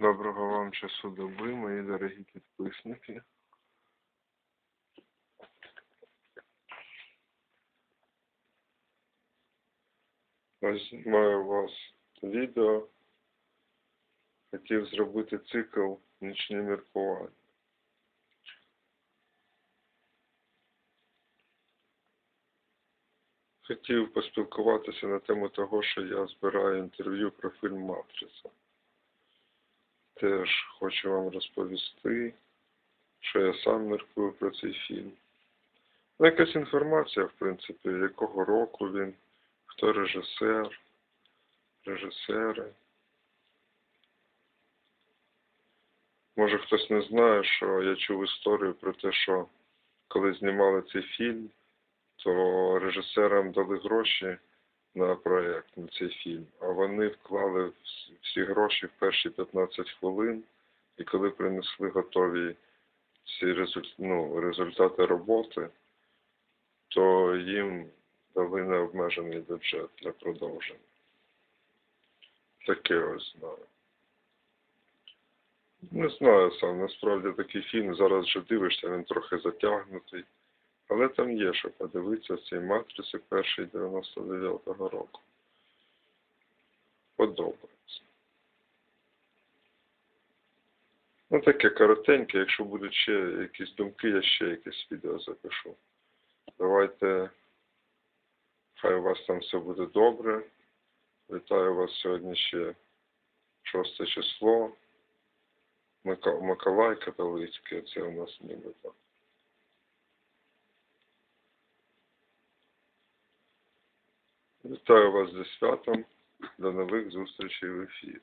Доброго вам часу доби, мої дорогі підписники. Ось знімаю у вас відео. Хотів зробити цикл нічні міркування. Хотів поспілкуватися на тему того, що я збираю інтерв'ю про фільм Матриця. Теж хочу вам розповісти, що я сам міркую про цей фільм. Ну, якась інформація, в принципі, якого року він, хто режисер, режисери. Може хтось не знає, що я чув історію про те, що коли знімали цей фільм, то режисерам дали гроші на проєкт, на цей фільм, а вони вклали всі гроші в перші 15 хвилин, і коли принесли готові ці результ... ну, результати роботи, то їм дали необмежений бюджет для продовження. Таке ось знаю. Не знаю сам, насправді такий фільм зараз вже дивишся, він трохи затягнутий. Але там є, що подивитися цей матриці перший 99-го року. Подобається. Ну таке коротеньке, якщо будуть ще якісь думки, я ще якесь відео запишу. Давайте, хай у вас там все буде добре. Вітаю вас сьогодні ще 6 число. Миколай католицький, це у нас нібито. Вітаю вас зі святом. До нових зустрічей в ефірі.